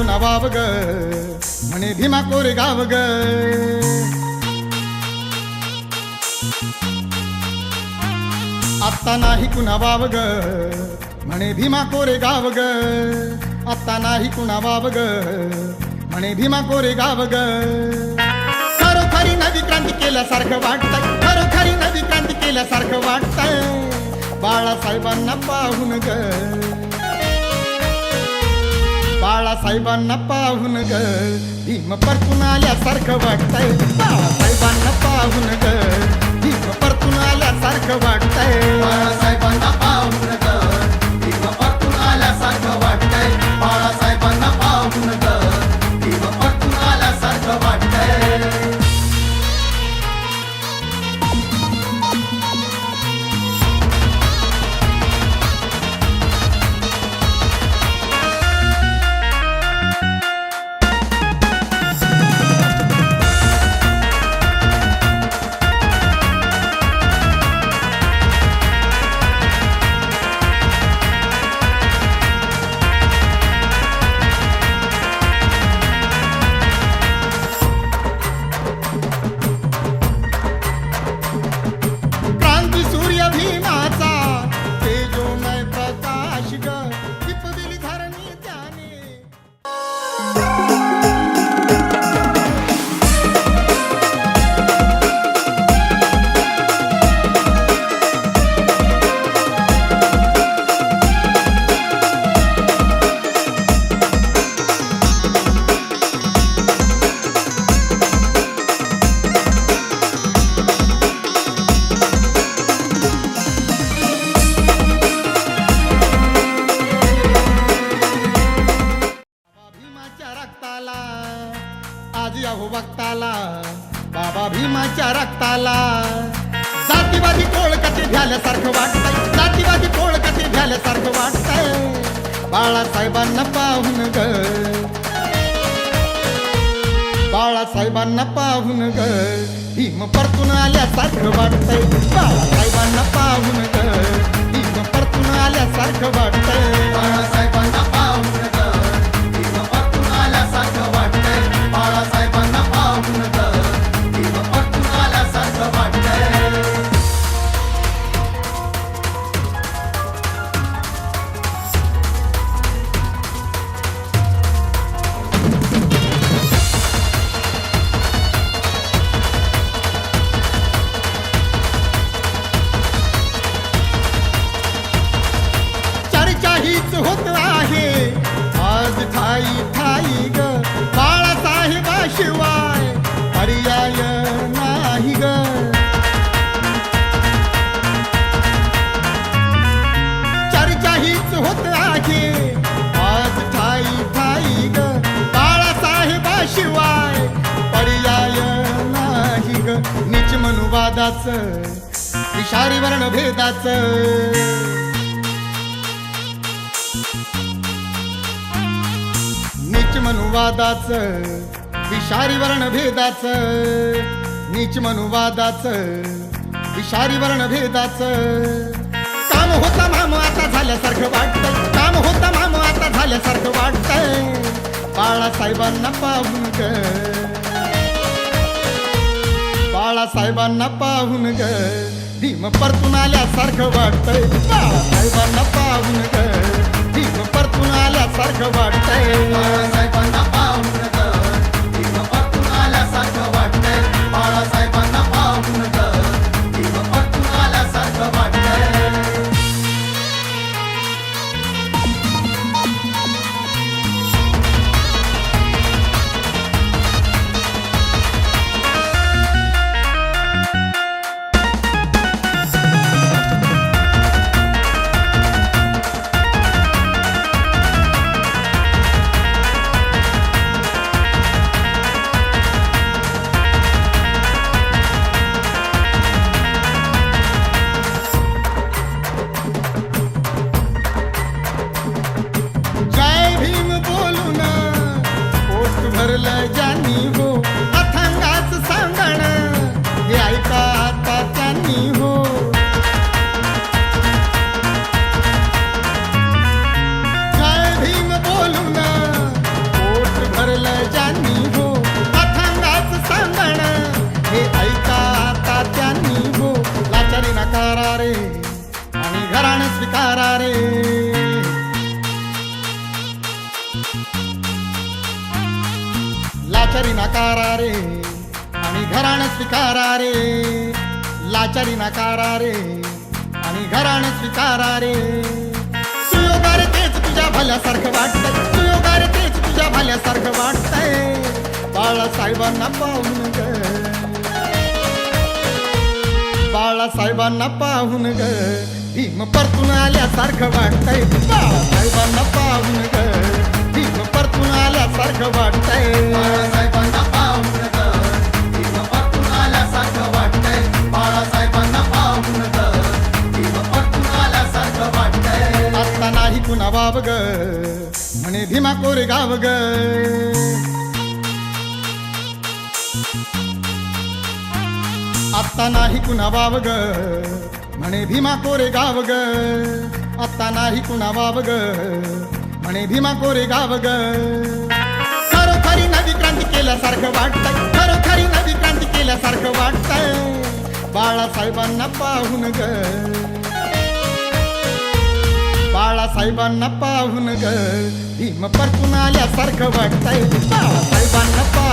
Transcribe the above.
कुणा वाव ग. म्हणे भीमा कोरे गाव ग. आत्ता नाही कुणा बाब ग. म्हणे भीमा कोरे गाव ग. आत्ता नाही कुणा बाब ग. म्हणे भीमा कोरे गाव ग. खरोखरी नवी क्रांती केल्यासारखं वाटतंय. खरोखरी नवी क्रांती केल्यासारखं वाटतंय. बाळासाहेबांना पाहून ग. बाळासाहेबांना पाहून ग. भीम परतून आल्यासारखं वाटतंय. जातीवादी टोळकते झाल्यासारखं वाटतंय जातीवादी टोळकते झाल्यासारखं वाटतंय बाळासाहेबांना पाहून ग. बाळासाहेबांना पाहून ग. भीम परतून आल्यासारखं वाटतंय ठाई ठाई ग. बाळासाहेबाशिवाय पर्याय नाही ग. चर्चा हीच होत आहे. आज ठाई ठाई ग. बाळासाहेबाशिवाय पर्याय नाही ग. निच मनुवादाच विषारी वर्ण भेदाचं मनुवादाच विषारी वर्ण भेदाच नीच मनुवादाच विषारी वर्ण भेदाच. काम होता माम आता झाल्यासारखं वाटत काम होता माम आता झाल्यासारखं वाटतंय. बाळासाहेबांना पाहून ग. बाळासाहेबांना पाहून ग. भीम परतून आल्यासारखं वाटतंय. बाळासाहेबांना पाहून ग. भीम परतून आल्यासारखं वाटतंय. लाचारी नाकारा रे आणि घराण स्वीकारा रे. लाचारी नाकारा रे आणि घराण स्वीकारा रे. सुयोगार तेच तुझ्या भल्यासारखं वाटतंय. सुयोगार तेच तुझ्या भल्यासारखं वाटतंय. बाळासाहेबांना पाहून ग. बाळासाहेबांना पाहून ग. भीम परतून आल्यासारखं वाटतंय. बाळासाहेबांना पाहून ग. भीम परतून आल्यासारखं वाटतंय. बाळासाहेबांना पाहून ग भीम परतून आल्यासारखं वाटतंय बाळासाहेबांना पाहून ग भीम परतून आल्यासारखं वाटतंय आता नाही कुणा बाब ग म्हणे भीमा कोरे गाव ग आता नाही कुणा वाव ग म्हणे भीमा कोरे गाव ग आता नाही कुणा बाब ग म्हणे भीमा कोरे गाव ग. खरोखरी नवी क्रांती केल्यासारखं वाटतंय. खरोखरी नवी क्रांती केल्यासारखं वाटतंय. बाळासाहेबांना पाहून ग. बाळासाहेबांना पाहून ग. भीम परतून आल्यासारखं वाटतंय. पाहून